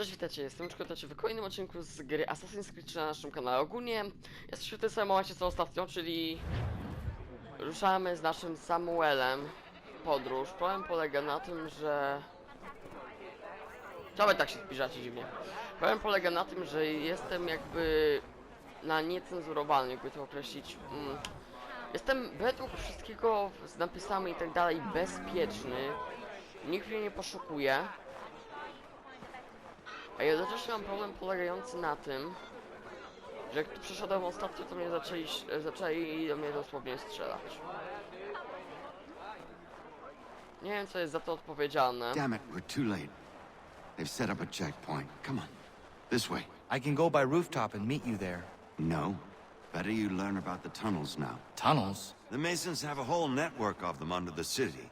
Cześć, witajcie, jestem Czkotacie w kolejnym odcinku z gry Assassin's Creed 3 na naszym kanale. Ogólnie jesteśmy w tym samym momencie co ostatnio, czyli ruszamy z naszym Samuelem podróż. Problem polega na tym, że... Czemu tak się zbliżacie dziwnie? Problem polega na tym, że jestem jakby na niecenzurowalny, jakby to określić. Mm. Jestem według wszystkiego z napisami i tak dalej bezpieczny. Nikt mnie nie poszukuje. A jednocześnie mam problem polegający na tym, że jak tu przeszedłem ostatnio, to mnie zaczęli, zaczęli do mnie dosłownie strzelać. Nie wiem, co jest za to odpowiedzialne. Damn it, we're too late. They've set up a checkpoint. Come on. This way. I can go by rooftop and meet you there. No. Better you learn about the tunnels now. Tunnels? The Masons have a whole network of them under the city.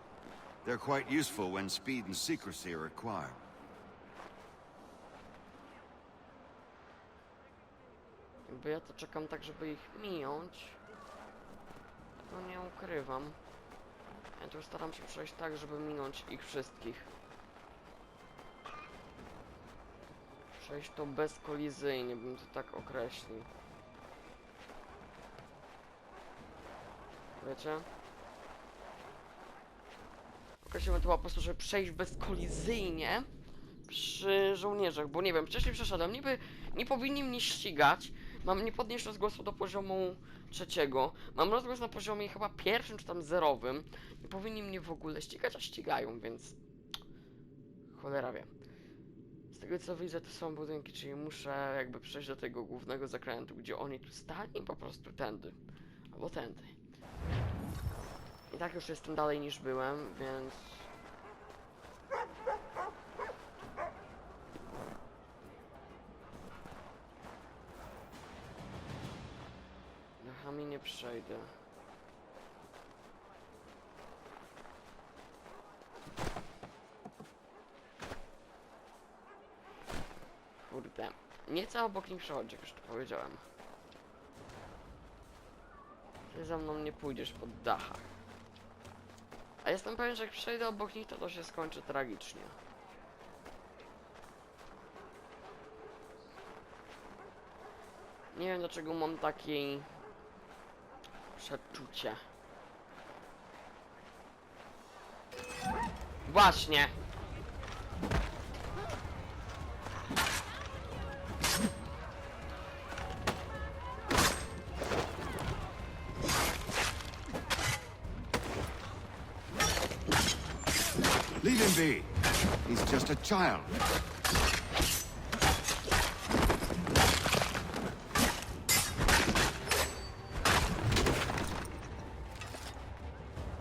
They're quite useful when speed and secrecy are required. Jakby ja to czekam tak, żeby ich minąć. Tego nie ukrywam. Ja tu staram się przejść tak, żeby minąć ich wszystkich. Przejść to bezkolizyjnie, bym to tak określił. Wiecie? Określimy to po prostu, żeby przejść bezkolizyjnie przy żołnierzach, bo nie wiem, wcześniej przeszedłem, niby nie powinni mnie ścigać, mam nie podnieść rozgłosu do poziomu trzeciego, mam rozgłos na poziomie chyba pierwszym czy tam zerowym, nie powinni mnie w ogóle ścigać, a ścigają, więc cholera wie. Z tego co widzę, to są budynki, czyli muszę jakby przejść do tego głównego zakrętu, gdzie oni tu stali, po prostu tędy, albo tędy. I tak już jestem dalej niż byłem, więc Dachami nie przejdę. Kurde. Nieco obok nich przechodzi, jak już to powiedziałem. Ty za mną nie pójdziesz pod dachach. A jestem pewien, że jak przejdę obok nich, to to się skończy tragicznie. Nie wiem dlaczego mam takie przeczucie. Właśnie. Leave him be. He's just a child.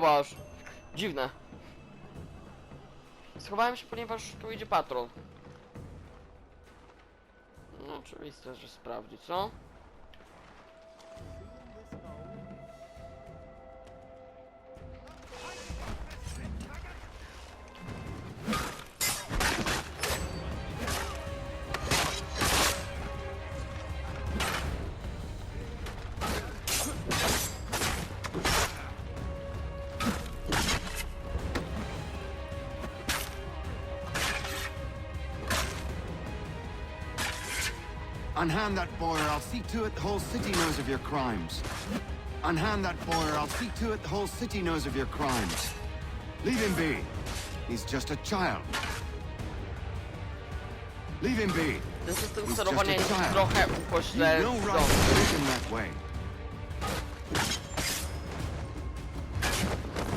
chowasz! Dziwne. Schowałem się, ponieważ tu idzie patrol. No oczywiste, że sprawdzi, co? Unhand that boy or I'll see to it the whole city knows of your crimes. Unhand that boy or I'll see to it the whole city knows of your crimes. Leave him be. He's just a child. Leave him be. Ten system He's sterowania just a jest trochę You've no right to treat him that way.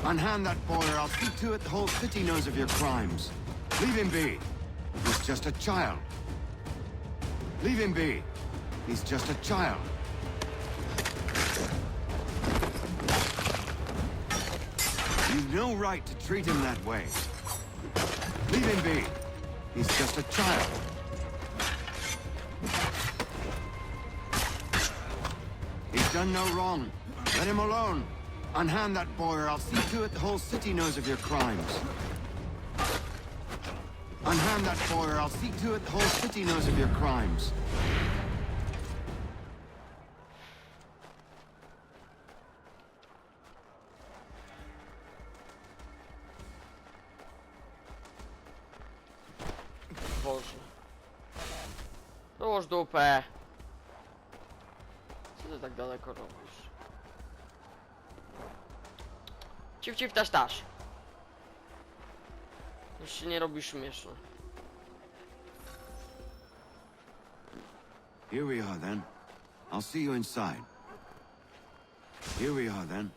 Unhand that boy or I'll see to it the whole city knows of your crimes. Leave him be. He's just a child. Leave him be. He's just a child. You've no right to treat him that way. Leave him be. He's just a child. He's done no wrong. Let him alone. Unhand that boy or I'll see to it the whole city knows of your crimes. Unhand that boy or I'll see to it the whole city knows of your crimes. Boże. Dołóż dupę. Co ty tak daleko robisz? Cif, cif, taś, taś. Już się nie robi śmieszno. Here we are then. I'll see you inside. Here we are then.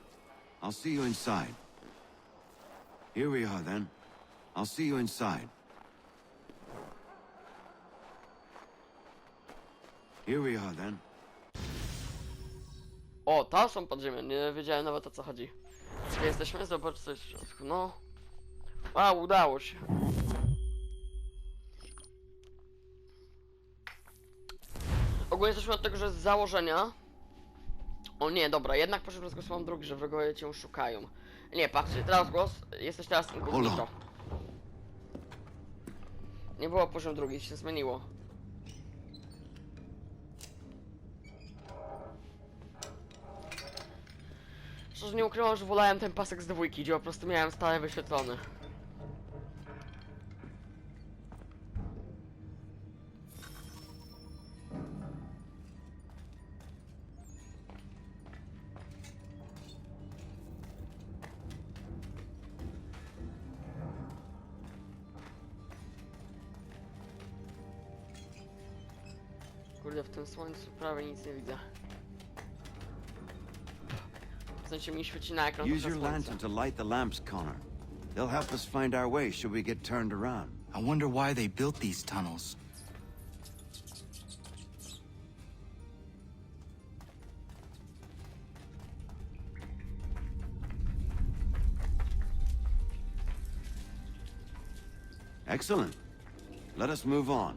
I'll see you inside. Here we are then. I'll see you inside. Here we are then. O, tam są podziemia, nie wiedziałem nawet o co chodzi. Gdzie jesteśmy? Zobacz coś w środku, no. A, udało się. Ogólnie jesteśmy od tego, że z założenia... O nie, dobra, jednak poszedłem z głosem drugi, że wrogowie cię szukają. Nie, patrzcie, teraz głos, jesteś teraz incognito. Holo. Nie było poziom drugi, się zmieniło. Szczerze nie ukrywam, że wolałem ten pasek z dwójki, gdzie po prostu miałem stale wyświetlony. Słońcu prawie nic nie widzę. W sensie mi świeci na ekran Use your słońce. lantern to light the lamps, Connor. They'll help us find our way should we get turned around. I wonder why they built these tunnels. Excellent. Let us move on.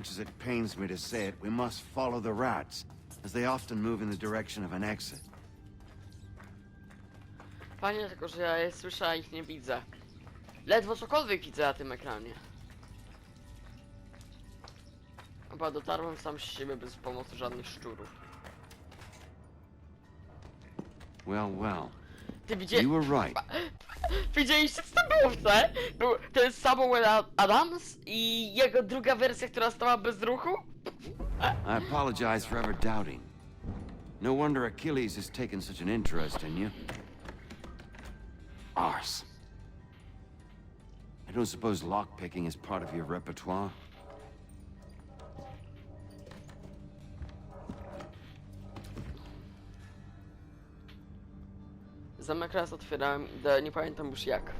Much as it pains me to say it, we must follow the rats, as they often move in the direction of an exit. Fajnie tylko, że ja je słyszę, a ich nie widzę. Ledwo cokolwiek widzę na tym ekranie. Chyba dotarłem sam z siebie bez pomocy żadnych szczurów. Well, well. Ty. You were right. Widzieliście co tam było w tle? Był, to jest Samuel Adams i jego druga wersja, która stała bez ruchu? I apologize for ever doubting. No wonder Achilles has taken such an interest in you. Arse. I don't suppose lockpicking is part of your repertoire? Zamek raz otwierałem, idę, nie pamiętam już jak.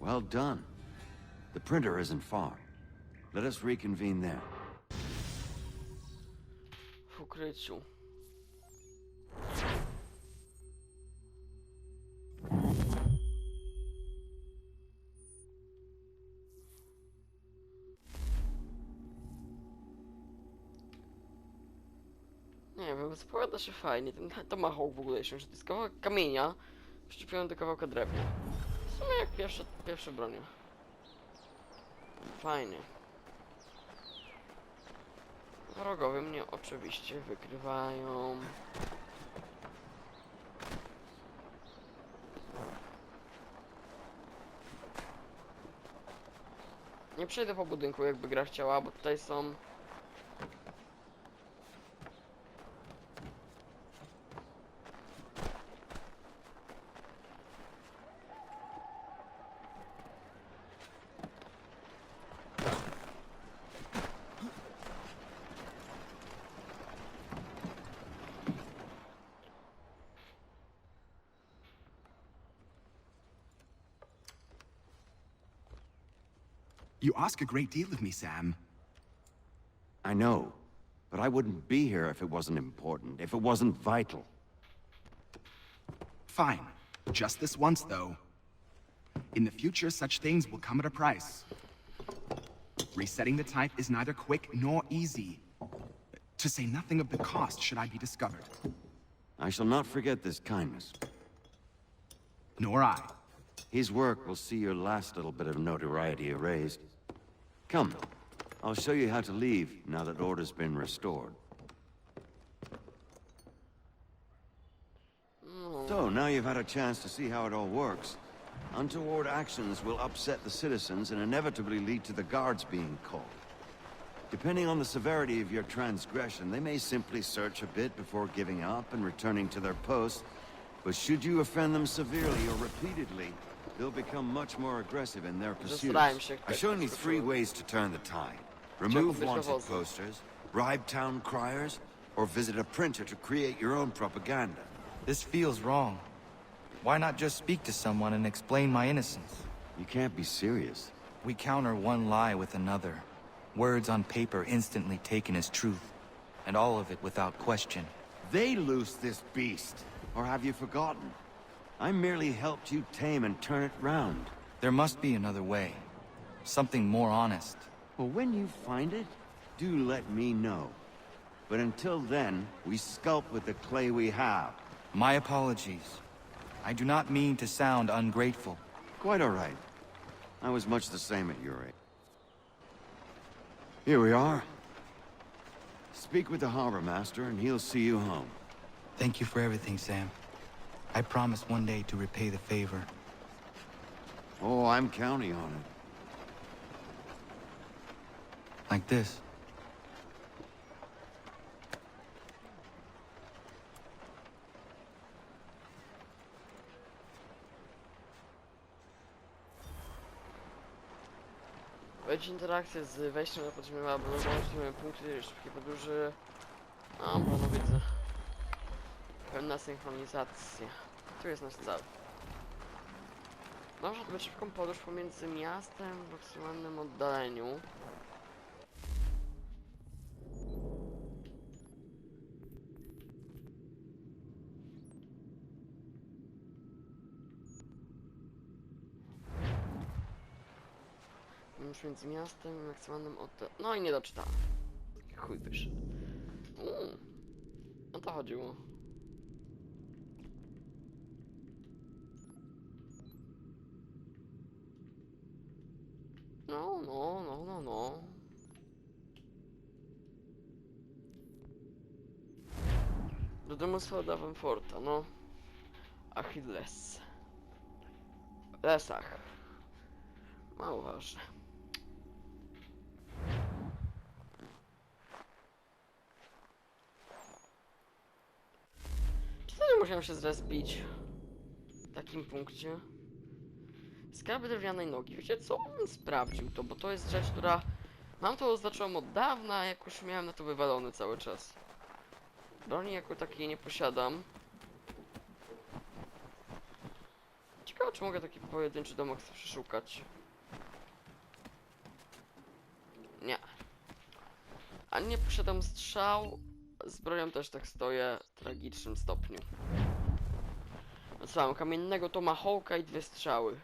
Well done. The printer isn't far. Let us reconvene there. W ukryciu. Zapowiada się fajnie. Ten tomahawk w ogóle się, że to jest kawałek kamienia przyczepiony do kawałka drewna. W sumie jak pierwsze, pierwsze bronie. Fajnie. Wrogowie mnie oczywiście wykrywają. Nie przejdę po budynku, jakby gra chciała, bo tutaj są... ask a great deal of me, Sam. I know, but I wouldn't be here if it wasn't important, if it wasn't vital. Fine. Just this once, though. In the future, such things will come at a price. Resetting the type is neither quick nor easy. To say nothing of the cost should I be discovered. I shall not forget this kindness. Nor I. His work will see your last little bit of notoriety erased. Come, I'll show you how to leave now that order's been restored. So, now you've had a chance to see how it all works. Untoward actions will upset the citizens and inevitably lead to the guards being called. Depending on the severity of your transgression, they may simply search a bit before giving up and returning to their post. But should you offend them severely or repeatedly, they'll become much more aggressive in their pursuits. I've shown you three ways to turn the tide. Remove wanted posters, bribe town criers, or visit a printer to create your own propaganda. This feels wrong. Why not just speak to someone and explain my innocence? You can't be serious. We counter one lie with another. Words on paper instantly taken as truth. And all of it without question. They loose this beast. Or have you forgotten? I merely helped you tame and turn it round. There must be another way. Something more honest. Well, when you find it, do let me know. But until then, we sculpt with the clay we have. My apologies. I do not mean to sound ungrateful. Quite all right. I was much the same at your age. Here we are. Speak with the harbor master, and he'll see you home. Thank you for everything, Sam. I promise one day to repay the favor. Oh, I'm counting on it. Like this. Wejdź interakcję z wejściem na podziemie, aby umożliwić punkty szybkiej podróży. A, bo no widzę. Pełna synchronizacja. Tu jest nasz cel. Można odbyć szybką podróż pomiędzy miastem w maksymalnym oddaleniu. Już między miastem i maksymalnym oddaleniu. No i nie doczytałem. Chuj wyszedł. Uuu. O to chodziło. No, no, no, no, no. Domostwa Davenporta, no. Achilles. Lesach. Mało ważne. Czy nie musiałem się zrespić? W takim punkcie. Skarby drewnianej nogi. Wiecie co? Bym sprawdził to, bo to jest rzecz, która... Mam to oznaczyłem od dawna, jakoś miałem na to wywalony cały czas. Broni jako takiej nie posiadam. Ciekawe, czy mogę taki pojedynczy domek przeszukać. Nie. Ani nie posiadam strzał. Z bronią też tak stoję w tragicznym stopniu. No co, mam kamiennego tomahawka i dwie strzały.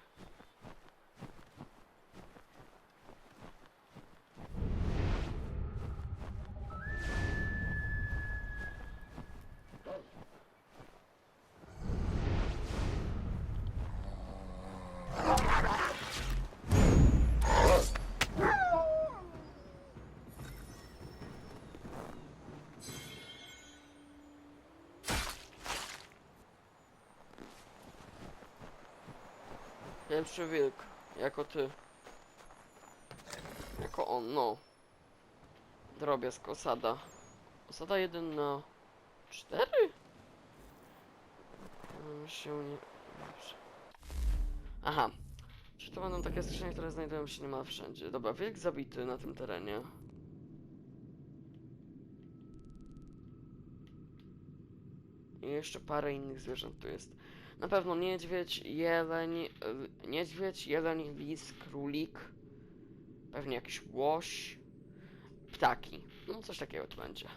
Pierwszy wilk, jako ty. jako on, no. Drobiazg, osada. Osada 1 na 4? Mm, się nie... Aha. Czy to będą takie skrzynie, które znajdują się niemal wszędzie? Dobra, wilk zabity na tym terenie. I jeszcze parę innych zwierząt tu jest. Na pewno niedźwiedź, jeleń, y, niedźwiedź, jeleń, lis, królik. Pewnie jakiś łoś. Ptaki. No coś takiego tu będzie.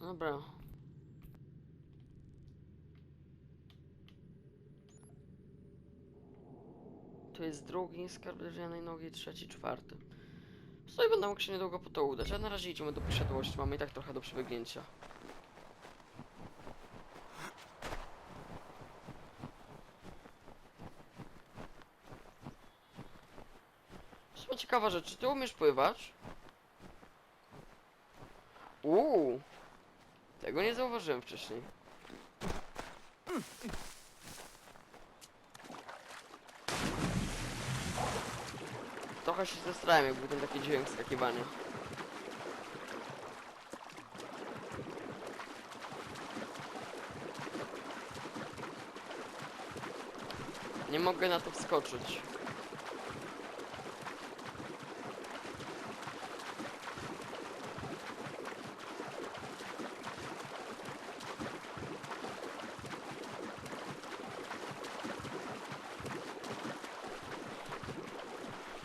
Dobra. Tu jest drugi skarb drewnianej nogi, trzeci, czwarty. Tutaj będę mógł się niedługo po to udać, a na razie idziemy do posiadłości. Mamy i tak trochę do przebiegnięcia. Sumie ciekawa rzecz, czy ty umiesz pływać? Uuu, tego nie zauważyłem wcześniej. Trochę się zestrałem, jak był ten taki dźwięk skakiwania. Nie mogę na to wskoczyć.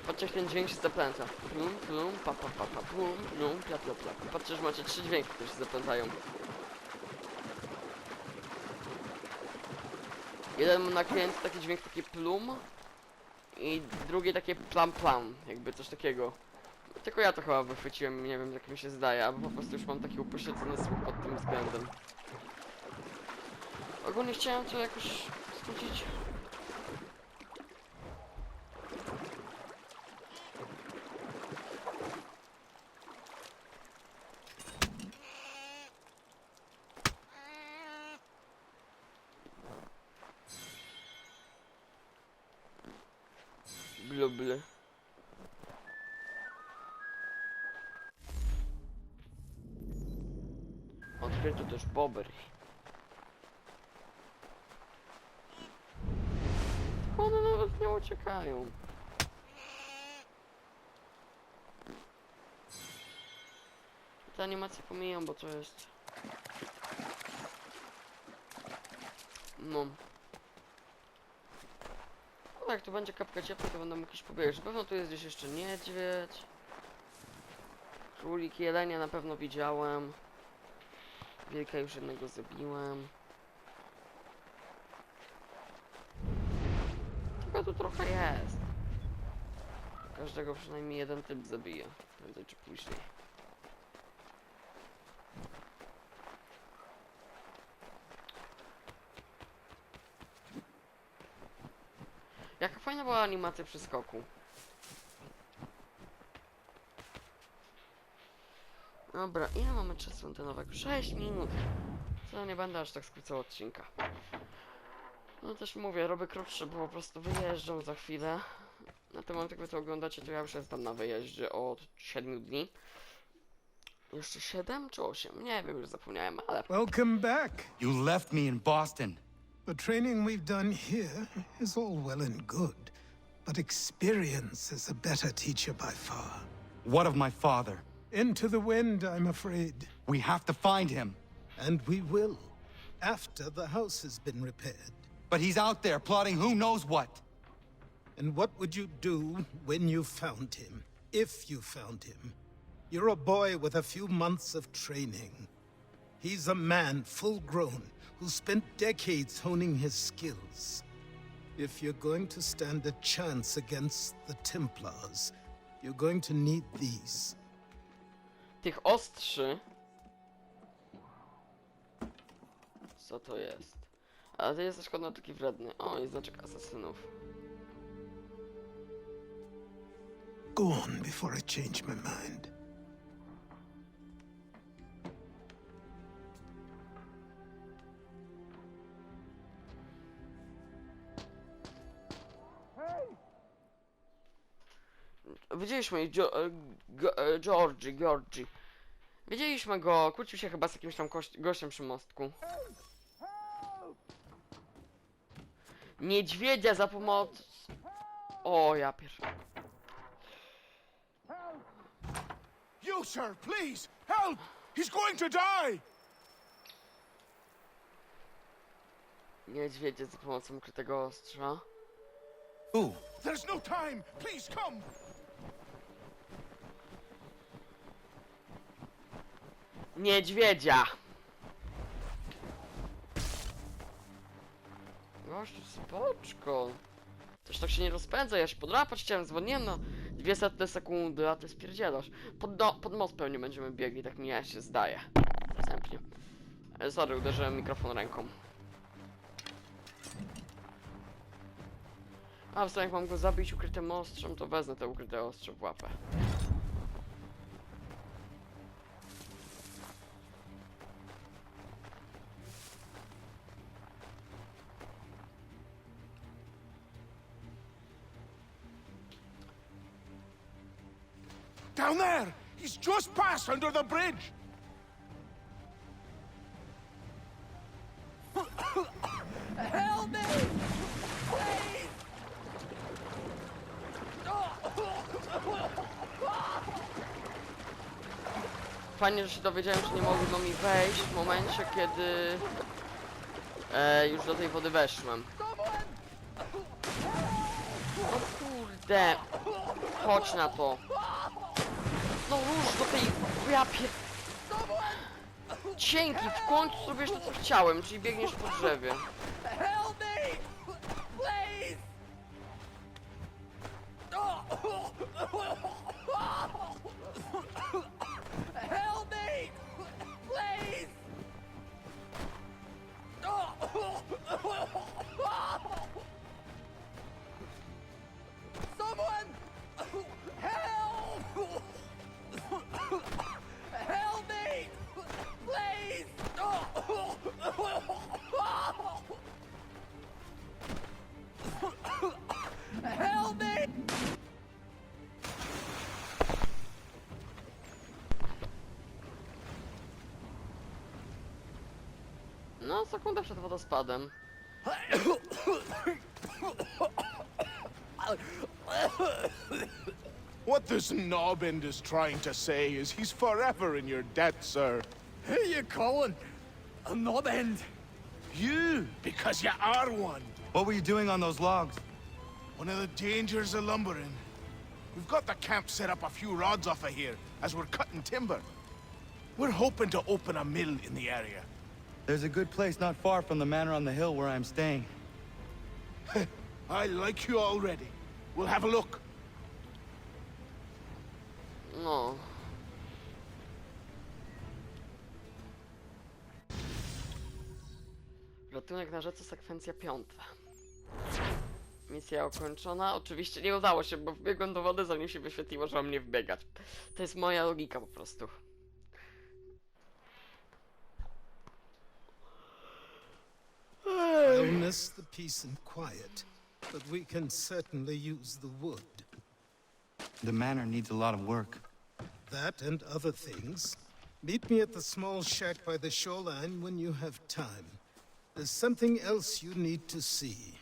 Patrzcie jak dźwięk się zaplęta. Plum, plum, pa, pa, pa, pa, plum, plum, pla, pla, pla. Patrzcie, że macie trzy dźwięki, które się zaplątają. Jeden ma nakręt taki dźwięk taki plum i drugi takie plam plam, jakby coś takiego. Tylko ja to chyba wychwyciłem, nie wiem jak mi się zdaje, albo po prostu już mam taki upośledzony słuch pod tym względem. Ogólnie chciałem to jakoś skrócić. Bobry. One nawet nie uciekają. Te animacje pomijam, bo to jest... No. No jak tu będzie kapka ciepła, to będę mógł iść pobiegać. Na pewno tu jest gdzieś jeszcze niedźwiedź. Królik jelenia na pewno widziałem. Wilka już jednego zabiłem. Tylko tu trochę jest. Każdego przynajmniej jeden typ zabije. Prędzej czy później. Jaka fajna była animacja przy skoku. Dobra, ile mamy czasu antenowego? 6 minut. Co nie będę aż tak skrócał odcinka. No też mówię, robię krótsze, bo po prostu wyjeżdżam za chwilę. Na ten moment jak wy to oglądacie, to ja już jestem na wyjeździe od 7 dni. Jeszcze 7 czy 8? Nie wiem, już zapomniałem, ale... Welcome back. You left me in Boston. The training we've done here is all well and good, but experience is a better teacher by far. What of my father? Into the wind, I'm afraid. We have to find him. And we will, after the house has been repaired. But he's out there plotting who knows what. And what would you do when you found him? If you found him? You're a boy with a few months of training. He's a man full grown who spent decades honing his skills. If you're going to stand a chance against the Templars, you're going to need these. Tych ostrzy... Co to jest? Ale to jest szkoda taki wredny. O, jest znaczek asasynów. Go on before I change my mind. Widzieliśmy Gio e, Go- e, Georgie, Georgie. Widzieliśmy go, kłócił się chyba z jakimś tam gościem przy mostku. Niedźwiedzia za pomoc... O, ja pier... You, sir, please, help! He's going to die! Niedźwiedzie za pomocą ukrytego ostrza. Ooh, There's no time! Please come! Niedźwiedzia! Gościu, spoczko. Też tak się nie rozpędza, ja się podrapać chciałem, zwolniłem na dwie setne sekundy, a ty spierdzielasz. Pod, do, pod most pewnie będziemy biegli, tak mi ja się zdaje. Następnie. E, Sorry, uderzyłem mikrofon ręką. A w jak mam go zabić ukrytym ostrzem, to wezmę te ukryte ostrze w łapę. Down there! He's just passed under the bridge! Fajnie, że się dowiedziałem, że nie mogli mi wejść w momencie, kiedy e, już do tej wody weszłem. No kurde. Chodź na to. No rusz do tej... Ja. Dzięki, w końcu zrobisz to, co chciałem, czyli biegniesz po drzewie. No, sekundę przed wodospadem. What this knobend is trying to say is he's forever in your debt, sir. Who you calling? A knob end? You, because you are one. what were you doing on those logs? One of the dangers of lumbering. We've got the camp set up a few rods off of here as we're cutting timber. We're hoping to open a mill in the area. There's a good place not far from the manor on the hill where I'm staying. I like you already. We'll have a look. No. Ratunek na rzece, sekwencja piąta. Misja ukończona. Oczywiście nie udało się, bo wbiegłem do wody, zanim się wyświetliło, że mam nie wbiegać. To jest moja logika po prostu. I'll miss the peace and quiet, but we can certainly use the wood. The manor needs a lot of work. That and other things. Meet me at the small shack by the shoreline when you have time. There's something else you need to see.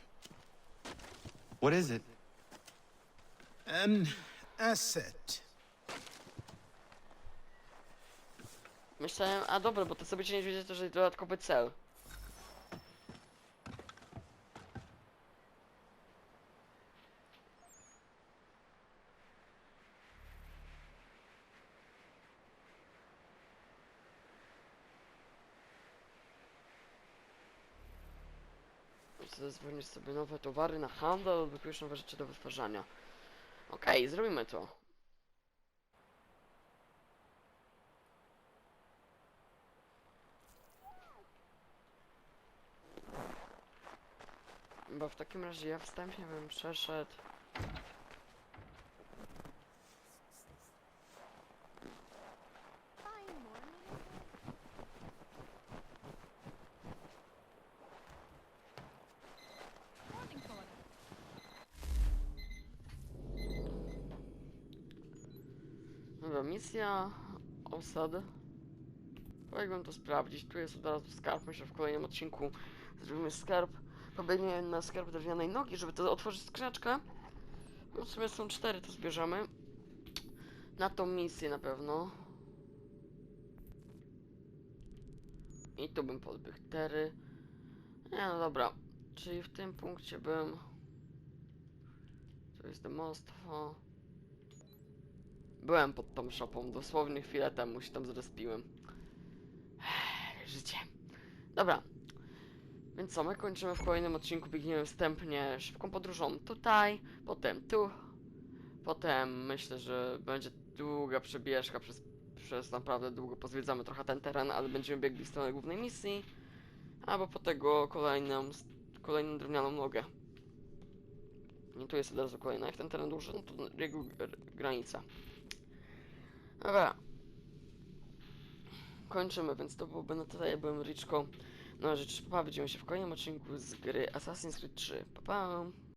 What is it? An asset. Myślałem, a dobra, bo to sobie nie wiedzieć, to że dodatkowy cel. Zezwolisz sobie nowe towary na handel, odblokujesz nowe rzeczy do wytwarzania. Okej, zrobimy to. Bo w takim razie ja wstępnie bym przeszedł. Misja osad. Powinienem to sprawdzić. Tu jest od razu skarb. Myślę, że w kolejnym odcinku zrobimy skarb. Pobiegniemy na skarb drewnianej nogi, żeby to otworzyć skrzyneczkę. No w sumie są cztery, to zbierzemy. Na tą misję na pewno. I tu bym podbiegł tery. Nie no dobra. Czyli w tym punkcie bym... Tu jest domostwo. Byłem pod tą szopą, dosłownie chwilę temu się tam zrespiłem. Życie. Dobra. Więc co, my kończymy w kolejnym odcinku, biegniemy wstępnie szybką podróżą tutaj, potem tu, potem myślę, że będzie długa przebieżka przez, przez naprawdę długo pozwiedzamy trochę ten teren, ale będziemy biegli w stronę głównej misji, albo po tego kolejną, kolejną drewnianą nogę. I tu jest od razu kolejna, jak ten teren duży, no to jego gr- granica. Dobra. Kończymy, więc to byłoby na tyle. Ja byłem Richko. No, rzecz, pa, widzimy się w kolejnym odcinku z gry Assassin's Creed 3. Pa, pa.